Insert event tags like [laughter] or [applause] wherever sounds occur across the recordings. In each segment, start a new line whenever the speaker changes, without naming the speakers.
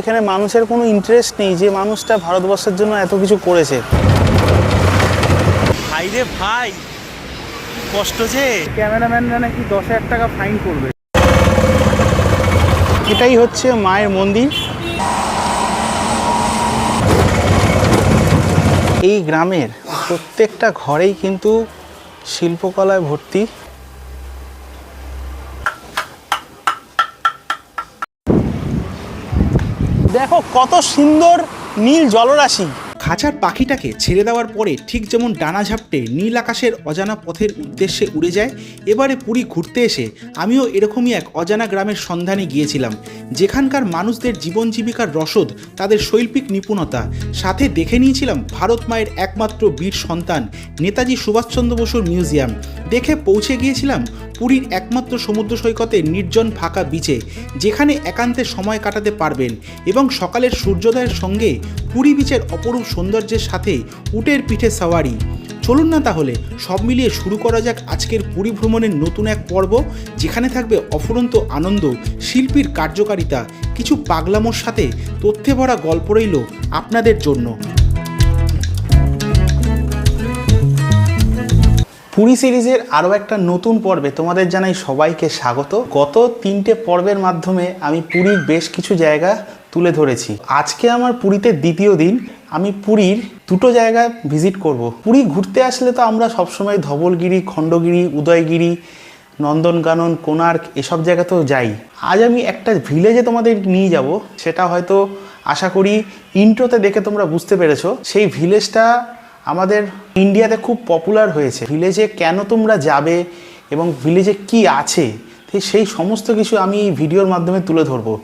এখানে মানুষের কোনো ইন্টারেস্ট নেই যে মানুষটা ভারতবর্ষের জন্য এত কিছু করেছে।
ভাই রে ভাই কষ্ট যে।
ক্যামেরাম্যান নাকি দশ হাজার টাকা ফাইন করবে। এটাই হচ্ছে মায়ের মন্দির। এই গ্রামের প্রত্যেকটা ঘরেই কিন্তু শিল্পকলায় ভর্তি। দেখো কত সুন্দর নীল জলরাশি।
খাঁচার পাখিটাকে ছেড়ে দেওয়ার পরে ঠিক যেমন ডানা ঝাপটে নীল আকাশের অজানা পথের উদ্দেশ্যে উড়ে যায়, এবারে পুরী ঘুরতে এসে আমিও এরকমই এক অজানা গ্রামের সন্ধানে গিয়েছিলাম, যেখানকার মানুষদের জীবন জীবিকার রসদ, তাদের শৈল্পিক নিপুণতা। সাথে দেখে নিয়েছিলাম ভারত মায়ের একমাত্র বীর সন্তান, নেতাজি সুভাষচন্দ্র বসুর মিউজিয়াম। দেখে পৌঁছে গিয়েছিলাম পুরীর একমাত্র সমুদ্র সৈকতে নির্জন ফাঁকা বিচে যেখানে একান্তে সময় কাটাতে পারবেন এবং সকালের সূর্যোদয়ের সঙ্গে পুরী বিচের অপরূপ সৌন্দর্যের সাথে উটের পিঠে সাওয়ারি। চলুন না তাহলে, সব মিলিয়ে শুরু করা যাক আজকের পুরী ভ্রমণের নতুন এক পর্ব, যেখানে থাকবে অফুরন্ত আনন্দ, শিল্পীর কার্যকারিতা, কিছু পাগলামোর সাথে তথ্যে ভরা গল্প রইল আপনাদের জন্য।
পুরী সিরিজের আরও একটা নতুন পর্বে তোমাদের জানাই সবাইকে স্বাগত। গত তিনটে পর্বের মাধ্যমে আমি পুরীর বেশ কিছু জায়গা তুলে ধরেছি। আজকে আমার পুরীতে দ্বিতীয় দিন, আমি পুরীর দুটো জায়গা ভিজিট করব। পুরী ঘুরতে আসলে তো আমরা সবসময় ধবলগিরি, খণ্ডগিরি, উদয়গিরি, নন্দনকানন, কোণার্ক এসব জায়গাতেও যাই। আজ আমি একটা ভিলেজে তোমাদের নিয়ে যাব, সেটা হয়তো আশা করি ইন্ট্রোতে দেখে তোমরা বুঝতে পেরেছ। সেই ভিলেজটা আমাদের ইন্ডিয়াতে খুব পপুলার হয়েছে। ভিলেজে কেন তোমরা যাবে এবং ভিলেজে কি আছে সেই সমস্ত কিছু আমি এই ভিডিওর মাধ্যমে তুলে ধরবো।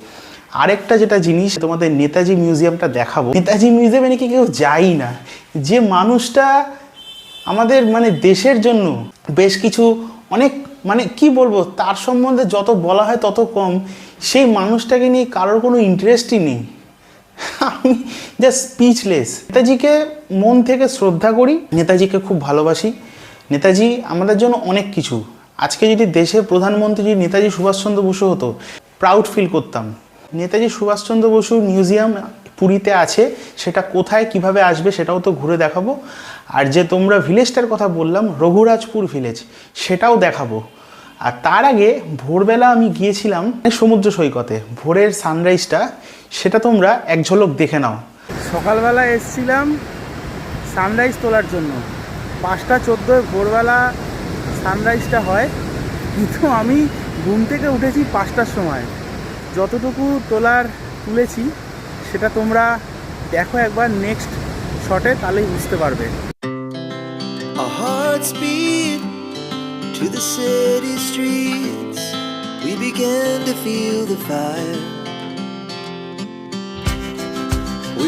আরেকটা যেটা জিনিস, তোমাদের নেতাজি মিউজিয়ামটা দেখাবো। নেতাজি মিউজিয়ামে নাকি কেউ যাই না। যে মানুষটা আমাদের মানে দেশের জন্য বেশ কিছু অনেক মানে কি বলব, তার সম্বন্ধে যত বলা হয় তত কম। সেই মানুষটাকে নিয়ে কারোর কোনো ইন্টারেস্টই নেই। আমি জাস্ট স্পিচলেস নেতাজিকে মন থেকে শ্রদ্ধা করি, নেতাজিকে খুব ভালোবাসি। নেতাজি আমাদের জন্য অনেক কিছু। আজকে যদি দেশের প্রধানমন্ত্রী যদি নেতাজি সুভাষচন্দ্র বসু হতো প্রাউড ফিল করতাম। নেতাজি সুভাষচন্দ্র বসু মিউজিয়াম পুরীতে আছে, সেটা কোথায়, কীভাবে আসবে সেটাও তো ঘুরে দেখাবো। আর যে তোমরা ভিলেজটার কথা বললাম, রঘুরাজপুর ভিলেজ সেটাও দেখাবো। আর তার আগে ভোরবেলা আমি গিয়েছিলাম সমুদ্র সৈকতে। ভোরের সানরাইজটা সেটা তোমরা এক ঝলক দেখে নাও
সকালবেলা এসছিলাম সানরাইজ তোলার জন্য পাঁচটা চোদ্দোয় ভোরবেলা সানরাইজটা হয় কিন্তু আমি ঘুম থেকে উঠেছি পাঁচটার সময় যতটুকু তোলার তুলেছি সেটা তোমরা দেখো একবার নেক্সট শটে তাহলেই বুঝতে পারবে
to the city streets. We began to feel the fire.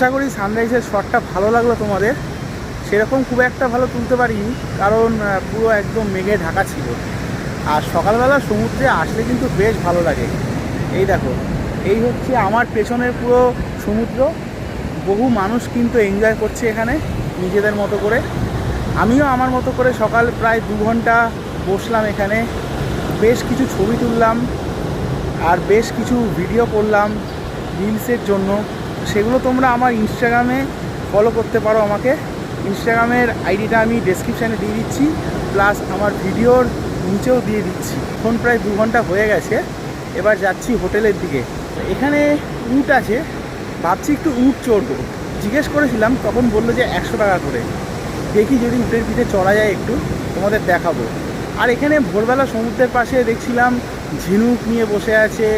আশা করি সানরাইজের শটটা ভালো লাগল তোমাদের। সেরকম খুব একটা ভালো তুলতে পারিনি, কারণ পুরো একদম মেঘে ঢাকা ছিল। আর সকালবেলা সমুদ্রে আসলে কিন্তু বেশ ভালো লাগে। এই দেখো, এই হচ্ছে আমার পেছনের পুরো সমুদ্র। বহু মানুষ কিন্তু এনজয় করছে এখানে, নিজেদের মতো করে। আমিও আমার মতো করে সকাল প্রায় দু ঘণ্টা বসলাম এখানে। বেশ কিছু ছবি তুললাম, আর বেশ কিছু ভিডিও করলাম রিলসের জন্য। সেগুলো তোমরা আমার ইনস্টাগ্রামে ফলো করতে পারো আমাকে। ইনস্টাগ্রামের আইডিটা আমি ডেসক্রিপশানে দিয়ে দিচ্ছি প্লাস আমার ভিডিওর নিচেও দিয়ে দিচ্ছি। এখন প্রায় দু ঘণ্টা হয়ে গেছে, এবার যাচ্ছি হোটেলের দিকে। এখানে উট আছে, ভাবছি একটু উট চড়বো। জিজ্ঞেস করেছিলাম, তখন বলল যে একশো টাকা করে। দেখি যদি উটের পিঠে চড়া যায় একটু, তোমাদের দেখাবো। আর এখানে ভোরবেলা সমুদ্রের পাশে দেখছিলাম, ঝিনুক নিয়ে বসে আছে।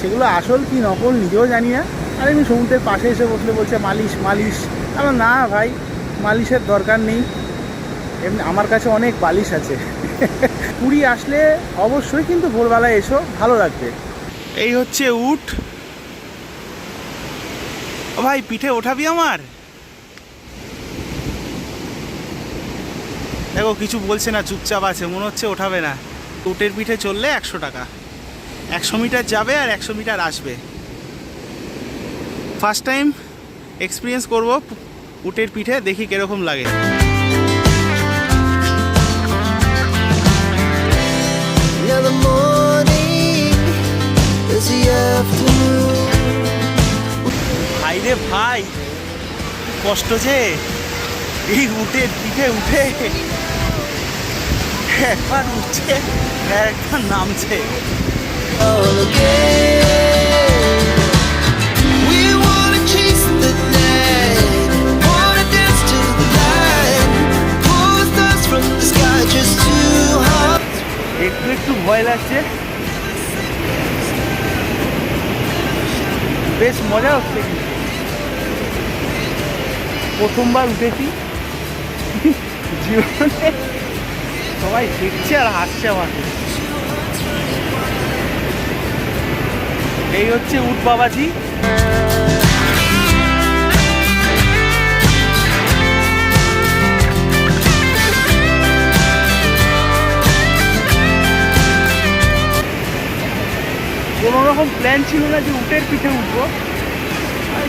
সেগুলো আসল কি নকল নিজেও জানি না। আর এমনি সমুদ্রের পাশে এসে বসলে বলছে, মালিশ মালিশ। আমার না ভাই, মালিশের দরকার নেই। এমনি আমার কাছে অনেক বালিশ আছে। [laughs] পুরী আসলে অবশ্যই কিন্তু ভোরবেলায় এসো, ভালো লাগবে।
এই হচ্ছে ও ভাই, পিঠে ওঠাবি আমার? দেখো, কিছু বলছে না, চুপচাপ আছে, মনে হচ্ছে ওঠাবে না। উটের পিঠে চললে একশো টাকা। একশো মিটার যাবে আর একশো মিটার আসবে। ফার্স্ট টাইম এক্সপিরিয়েন্স করব উটের পিঠে দেখি কীরকম লাগে. ভাই রে ভাই কষ্ট যে। এই উটের পিঠে উঠে একবার উঠছে একবার নামছে।
একটু একটু ভয় লাগছে। বেশ মজা হচ্ছে। প্রথমবার উঠেছি। জীবনে সবাই দেখছে আর হাসছে আমাকে। এই হচ্ছে উট বাবাজি। কোনো রকম প্ল্যান ছিল না যে উটের পিঠে উঠবো।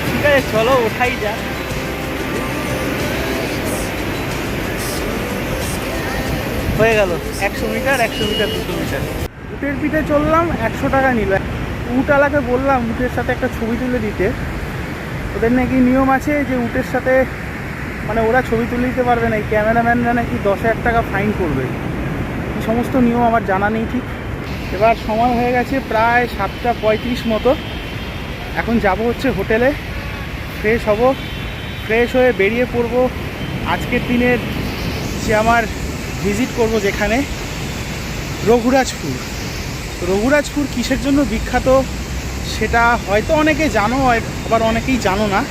ঠিক আছে, চলো, ওঠাই যা হয়ে গেল, একশো মিটার একশো মিটার, দুশো মিটার। উটের পিঠে চললাম, একশো টাকা নিল। উটওয়ালাকে বললাম, উটের সাথে একটা ছবি তুলে দিতে। ওদের নাকি নিয়ম আছে যে উটের সাথে মানে ওরা ছবি তুলে দিতে পারবে না, এই ক্যামেরাম্যানরা নাকি দশ হাজার টাকা ফাইন করবে। এই সমস্ত নিয়ম আমার জানা নেই ঠিক। এবার সময় হয়ে গেছে প্রায় সাতটা পঁয়ত্রিশ মতো। এখন যাব হচ্ছে হোটেলে। ফ্রেশ হব। ফ্রেশ হয়ে বেরিয়ে পড়ব। আজকের দিনের যে আমার ভিজিট করব যেখানে, রঘুরাজপুর। রঘুরাজপুর কিসের জন্য বিখ্যাত সেটা হয়তো অনেকে জানো আবার অনেকেই জানো না।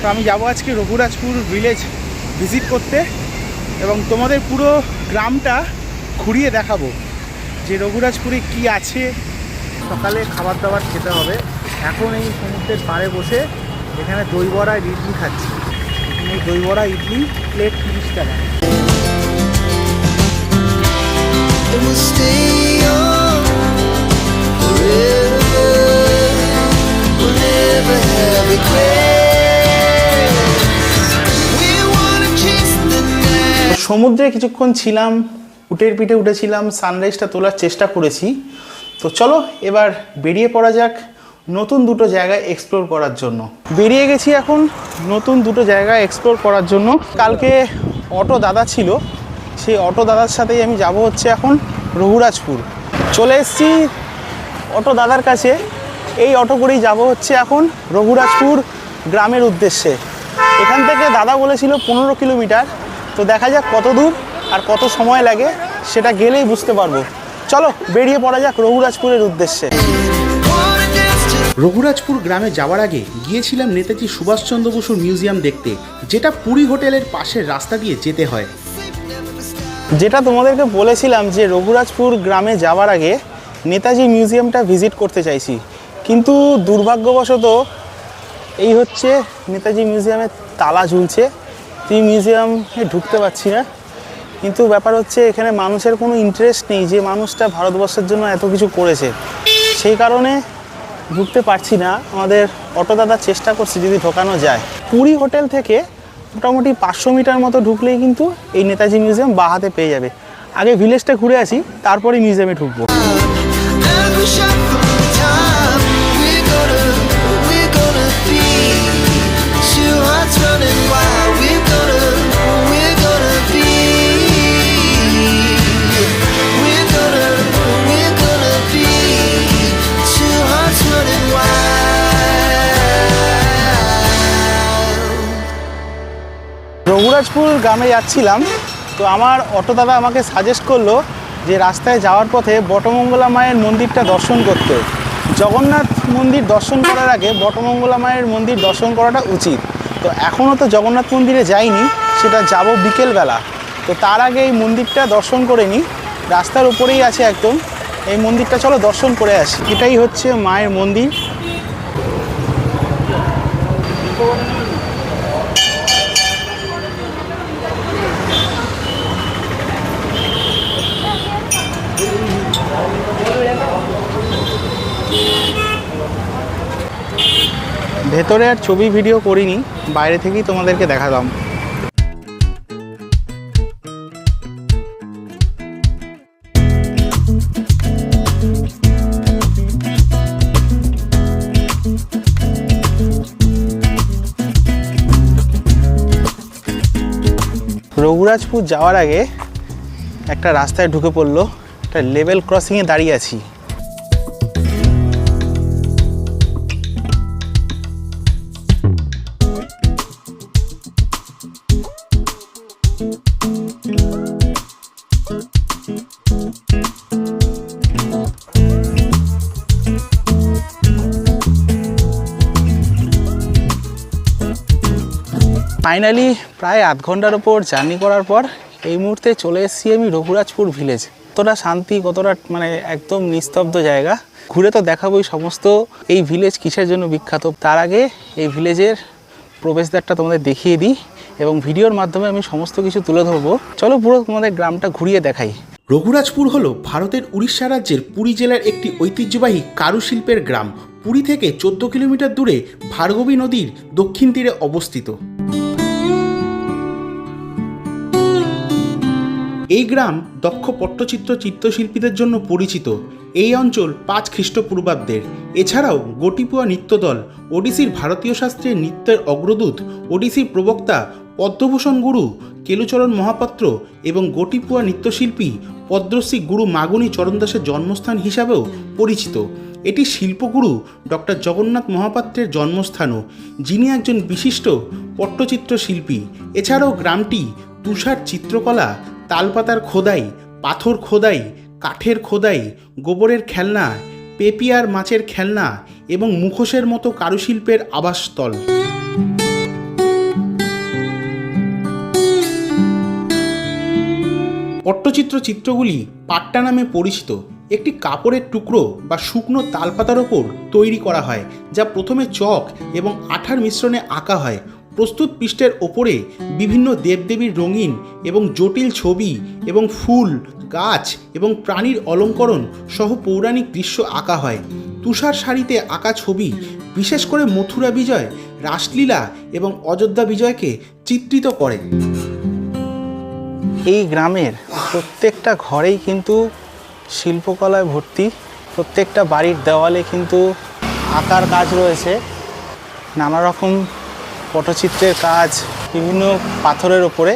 তো আমি যাব আজকে রঘুরাজপুর ভিলেজ ভিজিট করতে এবং তোমাদের পুরো গ্রামটা ঘুরিয়ে দেখাবো। যে রঘুরাজপুরে কি আছে? সকালে খাবার দাবার খেতে হবে। এখন এই সমুদ্রের পাড়ে বসে এখানে দই বড়া ইডলি খাচ্ছি। এখানে দই বড়া ইডলি প্লেট তিরিশ টাকা.
সমুদ্রে কিছুক্ষণ ছিলাম উটের পিঠে উঠেছিলাম সানরাইজটা তোলার চেষ্টা করেছি। তো চলো, এবার বেরিয়ে পড়া যাক নতুন দুটো জায়গায় এক্সপ্লোর করার জন্য। বেরিয়ে গেছি এখন নতুন দুটো জায়গায় এক্সপ্লোর করার জন্য। কালকে অটো দাদা ছিল, সেই অটো দাদার সাথেই আমি যাব হচ্ছে এখন রঘুরাজপুর। চলে এসেছি অটো দাদার কাছে। এই অটো করেই যাব হচ্ছে এখন রঘুরাজপুর গ্রামের উদ্দেশ্যে। এখান থেকে দাদা বলেছিল পনেরো কিলোমিটার। তো দেখা যাক কত দূর আর কত সময় লাগে সেটা গেলেই বুঝতে পারব। চলো বেরিয়ে পড়া যাক রঘুরাজপুরের উদ্দেশ্যে।
রঘুরাজপুর গ্রামে যাওয়ার আগে গিয়েছিলাম নেতাজি সুভাষচন্দ্র বসুর মিউজিয়াম দেখতে যেটা পুরী হোটেলের পাশের রাস্তা দিয়ে যেতে হয়।
যেটা তোমাদেরকে বলেছিলাম যে রঘুরাজপুর গ্রামে যাওয়ার আগে নেতাজি মিউজিয়ামটা ভিজিট করতে চাইছি। কিন্তু দুর্ভাগ্যবশত এই হচ্ছে নেতাজি মিউজিয়ামের তালা ঝুলছে। তুই মিউজিয়ামে ঢুকতে পারছি না। কিন্তু ব্যাপার হচ্ছে এখানে মানুষের কোনো ইন্টারেস্ট নেই যে মানুষটা ভারতবর্ষের জন্য এত কিছু করেছে। সেই কারণে ঢুকতে পারছি না। আমাদের অটো দাদা চেষ্টা করছে যদি ঢোকানো যায়। পুরী হোটেল থেকে মোটামুটি পাঁচশো মিটার মতো ঢুকলেই কিন্তু এই নেতাজি মিউজিয়াম বাহাতে পেয়ে যাবে। আগে ভিলেজটা ঘুরে আসি, তারপরে মিউজিয়ামে ঢুকবো। রঘুরাজপুর গ্রামে যাচ্ছিলাম, তো আমার অটো দাদা আমাকে সাজেস্ট করল যে রাস্তায় যাওয়ার পথে বটমঙ্গলা মায়ের মন্দিরটা দর্শন করতে।
জগন্নাথ মন্দির দর্শন করার আগে বটমঙ্গলা মায়ের মন্দির দর্শন করাটা উচিত। তো এখনও তো জগন্নাথ মন্দিরে যাইনি, সেটা যাব বিকেলবেলা। তো তার আগে এই মন্দিরটা দর্শন করে নিই। রাস্তার উপরেই আছে একদম। এই মন্দিরটা চলো দর্শন করে আসি। এটাই হচ্ছে মায়ের মন্দির। ভেতরে আর ছবি ভিডিও করিনি, বাইরে থেকেই তোমাদেরকে দেখালাম। রঘুরাজপুর যাওয়ার আগে একটা রাস্তায় ঢুকে পড়ল, একটা লেভেল ক্রসিংয়ে দাঁড়িয়ে আছি। ফাইনালি প্রায় আধ ঘণ্টার ওপর জার্নি করার পর এই মুহূর্তে চলে এসেছি আমি রঘুরাজপুর ভিলেজ কতটা শান্তি, কতটা মানে একদম নিস্তব্ধ জায়গা। ঘুরে তো দেখাবোই সমস্ত। এই ভিলেজ কিসের জন্য বিখ্যাত? তার আগে এই ভিলেজের প্রবেশদ্বারটা তোমাদের দেখিয়ে দিই এবং ভিডিওর মাধ্যমে আমি সমস্ত কিছু তুলে ধরবো। চলো পুরো তোমাদের গ্রামটা ঘুরিয়ে দেখাই।
রঘুরাজপুর হল ভারতের উড়িষ্যা রাজ্যের পুরী জেলার একটি ঐতিহ্যবাহী কারুশিল্পের গ্রাম। পুরী থেকে চোদ্দ কিলোমিটার দূরে ভার্গবী নদীর দক্ষিণ তীরে অবস্থিত। এই গ্রাম দক্ষ পট্টচিত্র চিত্রশিল্পীদের জন্য পরিচিত। এই অঞ্চল পাঁচ খ্রিস্টপূর্বাব্দের। এছাড়াও গোটিপুয়া নৃত্যদল, ওডিসির ভারতীয় শাস্ত্রের নৃত্যের অগ্রদূত, ওডিসির প্রবক্তা, পদ্মভূষণ গুরু, কেলুচরণ মহাপাত্র এবং গোটিপুয়া নৃত্যশিল্পী পদ্মশ্রী গুরু মাগুনী চরণদাসের জন্মস্থান হিসাবেও পরিচিত। এটি শিল্পগুরু ডক্টর জগন্নাথ মহাপাত্রের জন্মস্থানও, যিনি একজন বিশিষ্ট পট্টচিত্র শিল্পী এছাড়াও গ্রামটি তুষার চিত্রকলা তালপাতার খোদাই, পাথর খোদাই, কাঠের খোদাই, গোবরের খেলনা, পেপিয়ার মাছের খেলনা এবং মুখোশের মতো কারুশিল্পের আবাসস্থল। পট্টচিত্র চিত্রগুলি পাট্টা নামে পরিচিত। একটি কাপড়ের টুকরো বা শুকনো তালপাতার ওপর তৈরি করা হয়, যা প্রথমে চক এবং আঠার মিশ্রণে আঁকা হয়। প্রস্তুত পৃষ্ঠের ওপরে বিভিন্ন দেবদেবীর রঙিন এবং জটিল ছবি এবং ফুল, গাছ এবং প্রাণীর অলঙ্করণ সহ পৌরাণিক দৃশ্য আঁকা হয়। তুষার শাড়িতে আঁকা ছবি, বিশেষ করে মথুরা বিজয়, রাসলীলা এবং অযোধ্যা বিজয়কে চিত্রিত করে।
এই গ্রামের প্রত্যেকটা ঘরেই কিন্তু শিল্পকলায় ভর্তি, প্রত্যেকটা বাড়ির দেওয়ালে কিন্তু আঁকার কাজ রয়েছে। নানা রকম পটচিত্রের কাজ, বিভিন্ন পাথরের ওপরে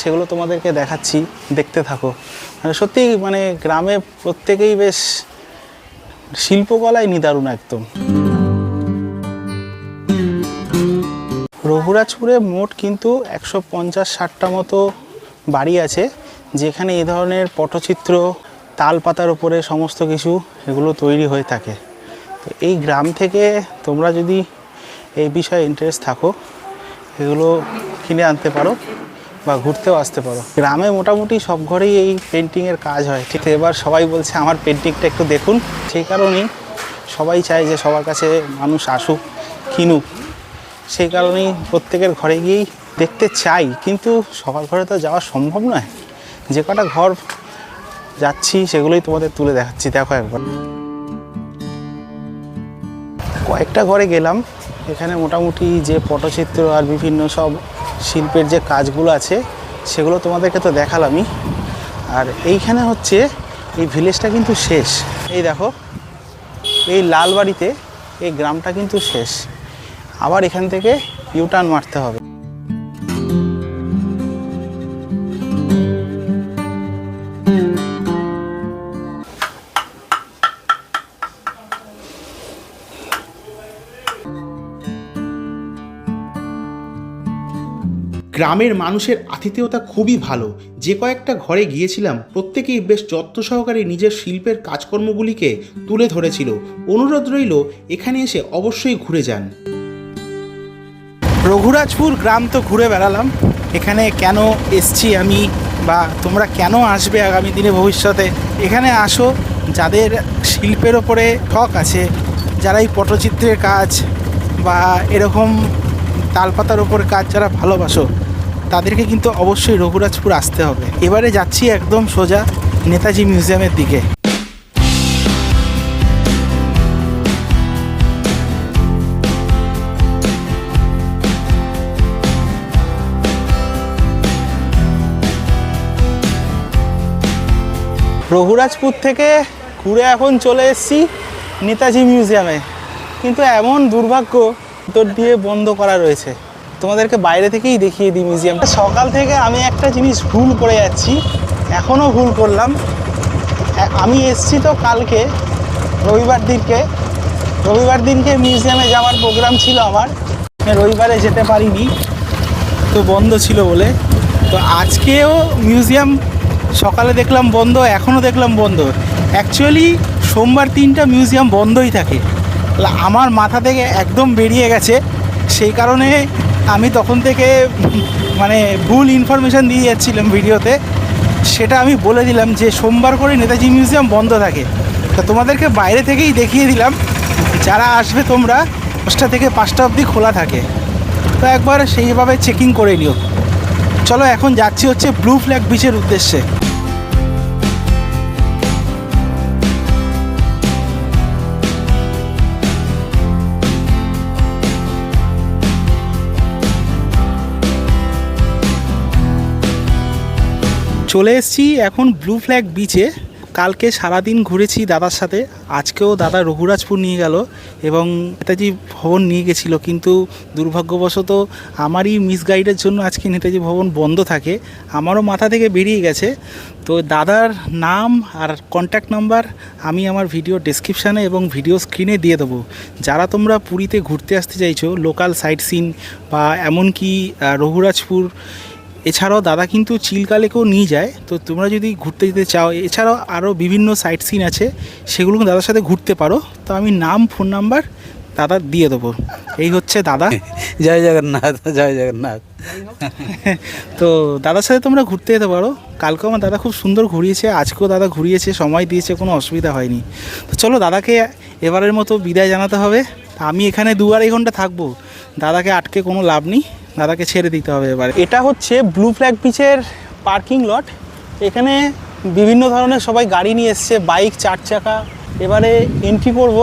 সেগুলো তোমাদেরকে দেখাচ্ছি, দেখতে থাকো। মানে সত্যি মানে গ্রামে প্রত্যেকেই বেশ শিল্পকলায় নিদারুণ একদম। রঘুরাজপুরে মোট কিন্তু একশো পঞ্চাশ ষাটটা মতো বাড়ি আছে, যেখানে এ ধরনের পটচিত্র তাল পাতার উপরে সমস্ত কিছু এগুলো তৈরি হয়ে থাকে। তো এই গ্রাম থেকে তোমরা যদি এই বিষয়ে ইন্টারেস্ট থাকো এগুলো কিনে আনতে পারো বা ঘুরতেও আসতে পারো। গ্রামে মোটামুটি সব ঘরেই এই পেন্টিংয়ের কাজ হয়। ঠিক এবার সবাই বলছে, আমার পেন্টিংটা একটু দেখুন। সেই কারণেই সবাই চায় যে সবার কাছে মানুষ আসুক, কিনুক। সেই কারণেই প্রত্যেকের ঘরে গিয়েই দেখতে চাই। কিন্তু সবার ঘরে তো যাওয়া সম্ভব নয়। যে কটা ঘর যাচ্ছি, সেগুলোই তোমাদের তুলে দেখাচ্ছি। দেখো একবার। কয়েকটা ঘরে গেলাম এখানে মোটামুটি যে পটচিত্র আর বিভিন্ন সব শিল্পের যে কাজগুলো আছে, সেগুলো তোমাদেরকে তো দেখালামই। আর এইখানে হচ্ছে এই ভিলেজটা কিন্তু শেষ। এই দেখো, এই লাল বাড়িতে এই গ্রামটা কিন্তু শেষ। আবার এখান থেকে ইউটার্ন মারতে হবে।
গ্রামের মানুষের আতিথেয়তা খুবই ভালো। যে কয়েকটা ঘরে গিয়েছিলাম, প্রত্যেকেই বেশ যত্ন সহকারে নিজের শিল্পের কাজকর্মগুলিকে তুলে ধরেছিল। অনুরোধ রইল, এখানে এসে অবশ্যই ঘুরে যান।
রঘুরাজপুর গ্রাম তো ঘুরে বেড়ালাম। এখানে কেন এসছি আমি বা তোমরা কেন আসবে আগামী দিনে ভবিষ্যতে? এখানে আসো, যাদের শিল্পের ওপরে ঠক আছে, যারা এই পটচিত্রের কাজ বা এরকম তালপাতার ওপর কাজ যারা ভালোবাসো তাদেরকে কিন্তু অবশ্যই রঘুরাজপুর আসতে হবে। এবারে যাচ্ছি একদম সোজা নেতাজি মিউজিয়ামের দিকে।
রঘুরাজপুর থেকে ঘুরে এখন চলে এসেছি নেতাজি মিউজিয়ামে। কিন্তু এমন দুর্ভাগ্য ভিতর দিয়ে বন্ধ করা রয়েছে। তোমাদেরকে বাইরে থেকেই দেখিয়ে দিই মিউজিয়ামটা সকাল থেকে আমি একটা জিনিস ভুল করে যাচ্ছি, এখনও ভুল করলাম। আমি এসছি তো কালকে, রবিবার দিনকে। রবিবার দিনকে মিউজিয়ামে যাওয়ার প্রোগ্রাম ছিল আমার। রবিবারে যেতে পারিনি,
তো বন্ধ ছিল বলে। তো আজকেও মিউজিয়াম সকালে দেখলাম বন্ধ, এখনও দেখলাম বন্ধ। অ্যাকচুয়ালি সোমবার তিনটা মিউজিয়াম বন্ধই থাকে। আমার মাথা থেকে একদম বেরিয়ে গেছে। সেই কারণে আমি তখন থেকে মানে ভুল ইনফরমেশান দিয়ে যাচ্ছিলাম ভিডিওতে। সেটা আমি বলে দিলাম যে, সোমবার করে নেতাজি মিউজিয়াম বন্ধ থাকে। তো তোমাদেরকে বাইরে থেকেই দেখিয়ে দিলাম, যারা আসবে তোমরা, দশটা থেকে পাঁচটা অবধি খোলা থাকে। তো একবার সেইভাবে চেকিং করে নিও। চলো এখন যাচ্ছি হচ্ছে ব্লু ফ্ল্যাগ বিচের উদ্দেশ্যে। চলে এসেছি এখন ব্লু ফ্ল্যাগ বিচে কালকে সারাদিন ঘুরেছি দাদার সাথে। আজকেও দাদা রঘুরাজপুর নিয়ে গেল এবং নেতাজি ভবন নিয়ে গেছিল। কিন্তু দুর্ভাগ্যবশত আমারই মিসগাইডের জন্য আজকে নেতাজি ভবন বন্ধ থাকে। আমারও মাথা থেকে বেরিয়ে গেছে। তো দাদার নাম আর কন্ট্যাক্ট নাম্বার আমি আমার ভিডিও ডেসক্রিপশানে এবং ভিডিও স্ক্রিনে দিয়ে দেবো। যারা তোমরা পুরীতে ঘুরতে আসতে চাইছো লোকাল সাইট সিন বা এমনকি রঘুরাজপুর এছাড়াও দাদা কিন্তু চিলকালেকেও নিয়ে যায় তো তোমরা যদি ঘুরতে যেতে চাও এছাড়াও আরও বিভিন্ন সাইট সিন আছে সেগুলো কিন্তু দাদার সাথে ঘুরতে পারো তো আমি নাম ফোন নাম্বার দাদা দিয়ে দেবো। এই হচ্ছে দাদা। [laughs]
জয় জগন্নাথ জয় জগন্নাথ। [laughs]
তো দাদার সাথে তোমরা ঘুরতে যেতে পারো। কালকেও আমার দাদা খুব সুন্দর ঘুরিয়েছে আজকেও দাদা ঘুরিয়েছে সময় দিয়েছে কোনো অসুবিধা হয়নি। তো চলো দাদাকে এবারের মতো বিদায় জানাতে হবে। আমি এখানে দু আড়াই ঘণ্টা থাকব। দাদাকে আটকে কোনো লাভ নেই। দাদাকে ছেড়ে দিতে হবে এবার।
এটা হচ্ছে ব্লু ফ্ল্যাগ বিচের পার্কিং লট এখানে বিভিন্ন ধরনের সবাই গাড়ি নিয়ে এসছে বাইক চার চাকা। এবারে এন্ট্রি করব।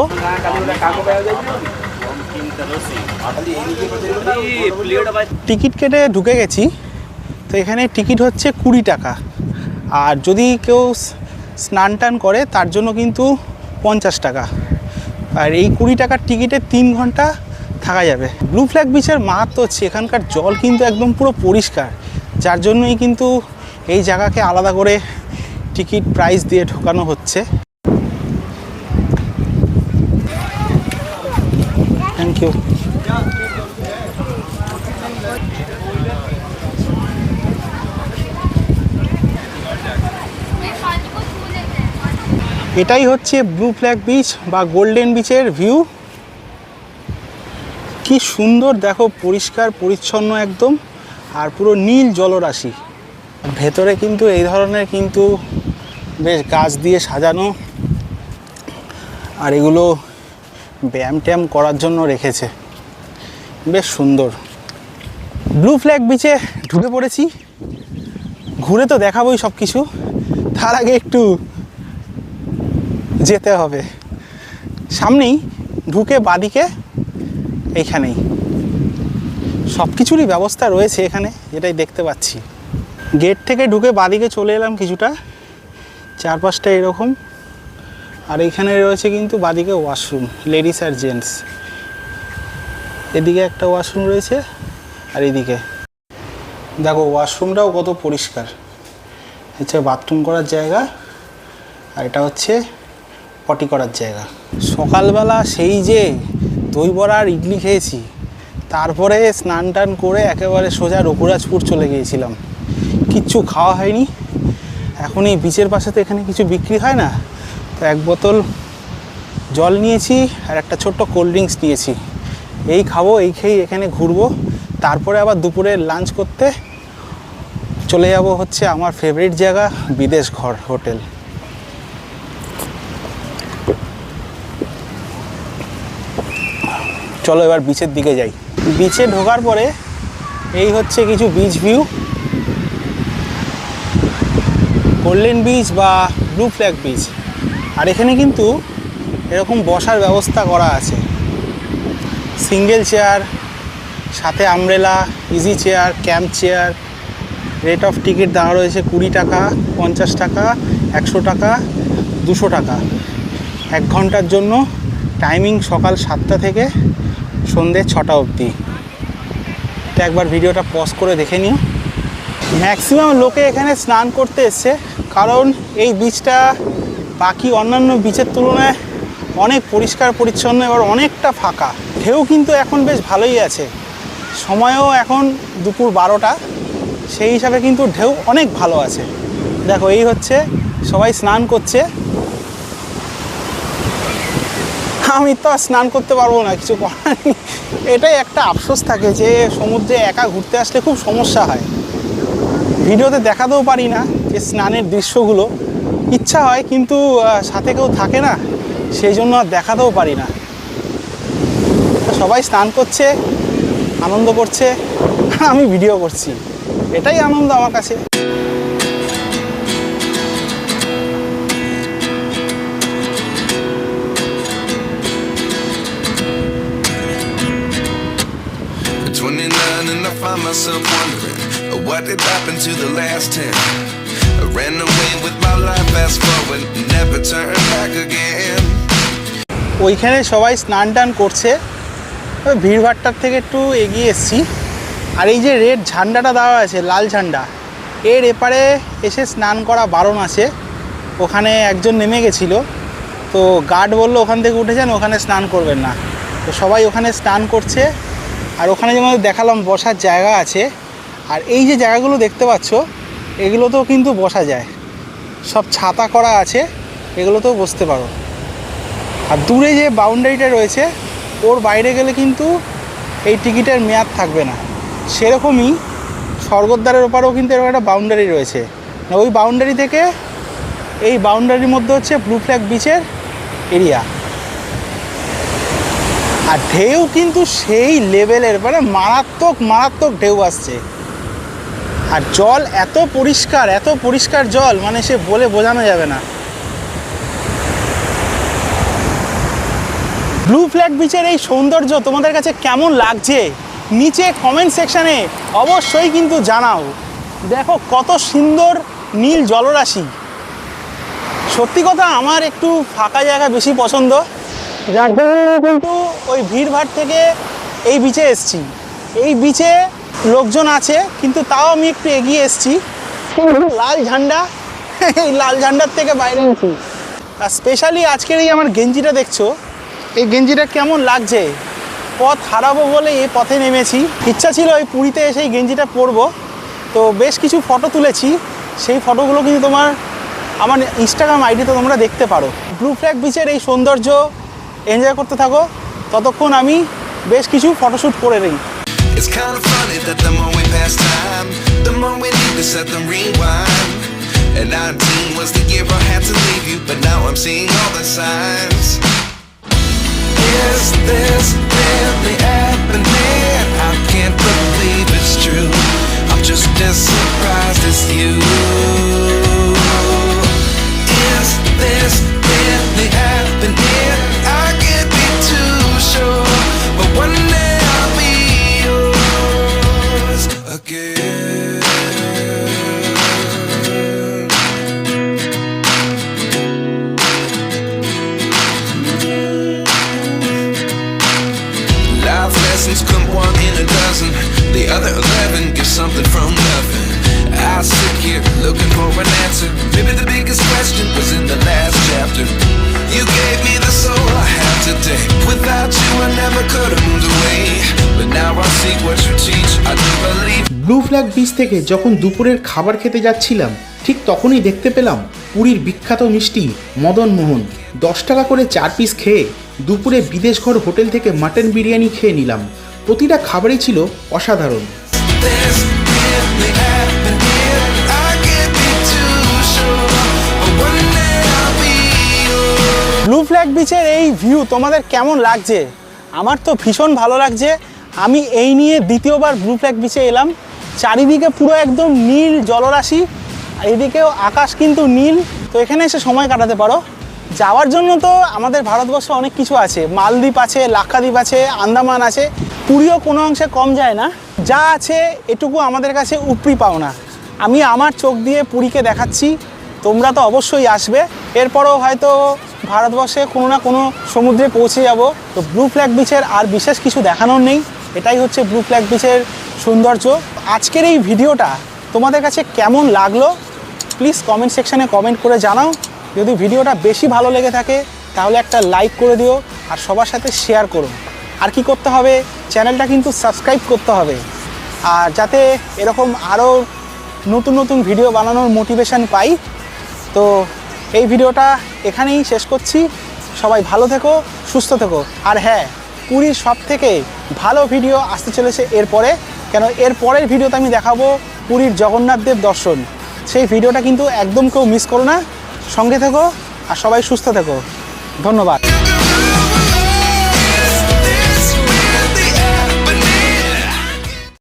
টিকিট কেটে ঢুকে গেছি। তো এখানে টিকিট হচ্ছে কুড়ি টাকা। আর যদি কেউ স্নান টান করে, তার জন্য কিন্তু পঞ্চাশ টাকা। আর এই কুড়ি টাকার টিকিটে তিন ঘণ্টা থাকা যাবে। ব্লু ফ্ল্যাগ বিচের মাহাত্ম হচ্ছে, এখানকার জল কিন্তু একদম পুরো পরিষ্কার। যার জন্যই কিন্তু এই জায়গাকে আলাদা করে টিকিট প্রাইস দিয়ে ঢোকানো হচ্ছে। থ্যাংক ইউ এটাই হচ্ছে ব্লু ফ্ল্যাগ বিচ বা গোল্ডেন বিচের ভিউ কি সুন্দর, দেখো, পরিষ্কার, পরিচ্ছন্ন একদম, আর পুরো নীল জলরাশি। ভেতরে কিন্তু এই ধরনের কিন্তু বেশ গাছ দিয়ে সাজানো, আর এগুলো ব্যায়াম ট্যাম করার জন্য রেখেছে। বেশ সুন্দর। ব্লু ফ্ল্যাগ বিচে ঢুকে পড়েছি। ঘুরে তো দেখাবোই সব কিছু তার আগে একটু যেতে হবে। সামনেই ঢুকে বাদিকে এইখানেই সব কিছুরই ব্যবস্থা রয়েছে এখানে, যেটাই দেখতে পাচ্ছি। গেট থেকে ঢুকে বাদিকে চলে এলাম কিছুটা, চারপাশটা এরকম। আর এখানে রয়েছে কিন্তু বাদিকে ওয়াশরুম, লেডিস আর জেন্টস। এদিকে একটা ওয়াশরুম রয়েছে আর এদিকে। দেখো, ওয়াশরুমটাও কত পরিষ্কার। হচ্ছে বাথরুম করার জায়গা আর এটা হচ্ছে পটি করার জায়গা। সকালবেলা সেই যে দই বড়া আর ইডলি খেয়েছি। তারপরে স্নান টান করে একেবারে সোজা রঘুরাজপুর চলে গিয়েছিলাম। কিচ্ছু খাওয়া হয়নি। এখন এই বিচের পাশে তো এখানে কিছু বিক্রি হয় না। তো এক বোতল জল নিয়েছি আর একটা ছোট্ট কোল্ড ড্রিঙ্কস নিয়েছি। এই খাব, এই খেয়েই এখানে ঘুরবো। তারপরে আবার দুপুরে লাঞ্চ করতে চলে যাব হচ্ছে আমার ফেভারিট জায়গা, বিদেশ ঘর হোটেল চলো এবার বিচের দিকে যাই। বিচে ঢোকার পরে এই হচ্ছে কিছু বিচ ভিউ গোল্ডেন বিচ বা ব্লু ফ্ল্যাগ বিচ আর এখানে কিন্তু এরকম বসার ব্যবস্থা করা আছে। সিঙ্গেল চেয়ার সাথে umbrella easy chair camp chair rate of ticket দেওয়া রয়েছে কুড়ি টাকা, পঞ্চাশ টাকা, একশো টাকা, দুশো টাকা। এক ঘণ্টার জন্য টাইমিং সকাল সাতটা থেকে সন্ধে ছটা অবধি। তো একবার ভিডিওটা পজ করে দেখে নিও। ম্যাক্সিমাম লোকে এখানে স্নান করতে এসছে, কারণ এই বিচটা বাকি অন্যান্য বিচের তুলনায় অনেক পরিষ্কার, পরিচ্ছন্ন এবার অনেকটা ফাঁকা। ঢেউ কিন্তু এখন বেশ ভালোই আছে। সময়ও এখন দুপুর বারোটা। সেই হিসাবে কিন্তু ঢেউ অনেক ভালো আছে। দেখো, এই হচ্ছে সবাই স্নান করছে। আমি তো স্নান করতে পারব না, কিছু করার এটাই একটা আফসোস থাকে যে সমুদ্রে একা ঘুরতে আসলে খুব সমস্যা হয়। ভিডিওতে দেখাতেও পারি না যে স্নানের দৃশ্যগুলো। ইচ্ছা হয় কিন্তু সাথে কেউ থাকে না, সেই জন্য আর দেখাতেও পারি না। সবাই স্নান করছে, আনন্দ করছে আমি ভিডিও করছি। এটাই আনন্দ আমার কাছে।
Myself wondering uh, what did happen to the last 10 I ran away with my life fast forward never turn back again.
ওইখানে সবাই স্নান টান করছে ভিড়ভাট্টার থেকে একটু এগিয়ে এসছি। আর এই যে রেড ঝান্ডাটা দেওয়া আছে লাল ঝান্ডা এর এপারে এসে স্নান করা বারণ আছে ওখানে একজন নেমে গেছিল তো গার্ড বলল ওখান থেকে উঠে যান ওখানে স্নান করবেন না। তো সবাই ওখানে স্নান করছে আর ওখানে যেমন দেখালাম, বসার জায়গা আছে। আর এই যে জায়গাগুলো দেখতে পাচ্ছ, এগুলোতেও কিন্তু বসা যায়। সব ছাতা করা আছে, এগুলোতেও বসতে পারো। আর দূরে যে বাউন্ডারিটা রয়েছে, ওর বাইরে গেলে কিন্তু এই টিকিটের মেয়াদ থাকবে না। সেরকমই স্বর্গদ্বারের ওপারেও কিন্তু এরকম একটা বাউন্ডারি রয়েছে। ওই বাউন্ডারি থেকে এই বাউন্ডারির মধ্যে হচ্ছে ব্লু ফ্ল্যাগ বিচের এরিয়া আর ঢেউ কিন্তু সেই লেভেলের মানে মারাত্মক মারাত্মক ঢেউ আসছে। আর জল এত পরিষ্কার এত পরিষ্কার জল মানে সে বলে বোঝানো যাবে না। ব্লু ফ্ল্যাগ বিচের এই সৌন্দর্য তোমাদের কাছে কেমন লাগছে? নিচে কমেন্ট সেকশানে অবশ্যই কিন্তু জানাও। দেখো কত সুন্দর নীল জলরাশি। সত্যি কথা, আমার একটু ফাঁকা জায়গা বেশি পছন্দ। যার জন্য কিন্তু ওই ভিড়ভাড় থেকে এই বিচে এসছি। এই বিচে লোকজন আছে কিন্তু তাও আমি একটু এগিয়ে এসছি। লাল ঝান্ডা এই লাল ঝান্ডার থেকে বাইরে এসেছি আর স্পেশালি আজকের এই আমার গেঞ্জিটা দেখছ এই গেঞ্জিটা কেমন লাগছে? পথ হারাবো বলে এই পথে নেমেছি। ইচ্ছা ছিল ওই পুরীতে এসে এই গেঞ্জিটা পরবো। তো বেশ কিছু ফটো তুলেছি। সেই ফটোগুলো কিন্তু তোমার আমার ইনস্টাগ্রাম আইডিতে তোমরা দেখতে পারো। ব্লু ফ্ল্যাগ বিচের এই সৌন্দর্য এনজয় করতে থাকো ততক্ষণ আমি বেশ কিছু ফটোশ্যুট করে নিই
It's kind of funny that the more we pass time the more we need to set the rewind and 19 was the year I had to leave you but now I'm seeing all the signs Is this really happening? I can't believe it's
থেকে যখন দুপুরের খাবার খেতে যাচ্ছিলাম, ঠিক তখনই দেখতে পেলাম পুরীর বিখ্যাত মিষ্টি মদন মোহন। দশ টাকা করে চার পিস খেয়ে দুপুরে বিদেশঘর হোটেল থেকে মাটন বিরিয়ানি খেয়ে নিলাম। প্রতিটা খাবারই ছিল অসাধারণ.
ব্লু ফ্ল্যাগ বিচের এই ভিউ তোমাদের কেমন লাগছে? আমার তো ভীষণ ভালো লাগছে। আমি এই নিয়ে দ্বিতীয়বার ব্লু ফ্ল্যাগ বিচে এলাম। চারিদিকে পুরো একদম নীল জলরাশি এদিকেও আকাশ কিন্তু নীল। তো এখানে এসে সময় কাটাতে পারো। যাওয়ার জন্য তো আমাদের ভারতবর্ষে অনেক কিছু আছে। মালদ্বীপ আছে, লাক্ষাদ্বীপ আছে, আন্দামান আছে। পুরীও কোনো অংশে কম যায় না। যা আছে, এটুকু আমাদের কাছে উপরি পাওনা আমি আমার চোখ দিয়ে পুরীকে দেখাচ্ছি। তোমরা তো অবশ্যই আসবে। এরপরও হয়তো ভারতবর্ষে কোনো না কোনো সমুদ্রে পৌঁছে যাব। তো ব্লু ফ্ল্যাগ বিচের আর বিশেষ কিছু দেখানোর নেই। এটাই হচ্ছে ব্লু ফ্ল্যাগ বিচের সৌন্দর্য আজকের এই ভিডিওটা তোমাদের কাছে কেমন লাগল? প্লিজ কমেন্ট সেকশানে কমেন্ট করে জানাও। যদি ভিডিওটা বেশি ভালো লেগে থাকে, তাহলে একটা লাইক করে দিও আর সবার সাথে শেয়ার করো। আর কি করতে হবে? চ্যানেলটা কিন্তু সাবস্ক্রাইব করতে হবে। আর যাতে এরকম আরও নতুন নতুন ভিডিও বানানোর মোটিভেশন পাই। তো এই ভিডিওটা এখানেই শেষ করছি। সবাই ভালো থেকো, সুস্থ থেকো। আর হ্যাঁ পুরীর সব থেকে ভালো ভিডিও আসতে চলেছে এরপরে। কেন এর পরের ভিডিওতে আমি দেখাবো পুরীর জগন্নাথ দেব দর্শন। সেই ভিডিওটা কিন্তু একদম কেউ মিস করো না। সঙ্গে থেকো আর সবাই সুস্থ থেকো। ধন্যবাদ।